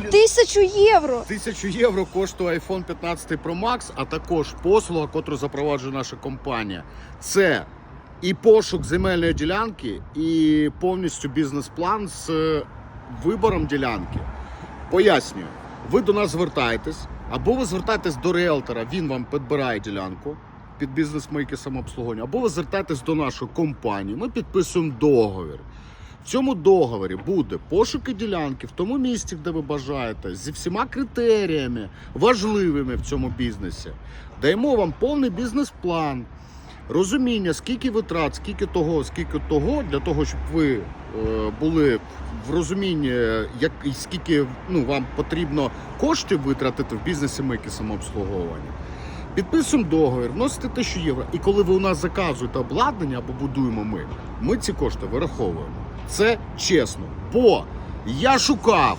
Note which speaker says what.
Speaker 1: Тисячу євро.
Speaker 2: Тисячу євро коштує iPhone 15 Pro Max, а також послуга, котру запроваджує наша компанія. Це і пошук земельної ділянки, і повністю бізнес-план з е, вибором ділянки. Пояснюю, ви до нас звертаєтесь, або ви звертаєтесь до риелтора, він вам підбирає ділянку під бізнес-мейки самообслуговування, або ви звертаєтесь до нашої компанії, ми підписуємо договір. В цьому договорі буде пошуки ділянки в тому місці, де ви бажаєте, зі всіма критеріями важливими в цьому бізнесі. Даємо вам повний бізнес-план, розуміння, скільки витрат, скільки того, скільки того, для того, щоб ви е, були в розумінні, як і скільки ну, вам потрібно коштів витратити в бізнесі мийки самообслуговування. Підписуємо договір, вносите 1000 євро. І коли ви у нас заказуєте обладнання або будуємо ми, ми ці кошти вираховуємо. Це чесно. Бо я шукав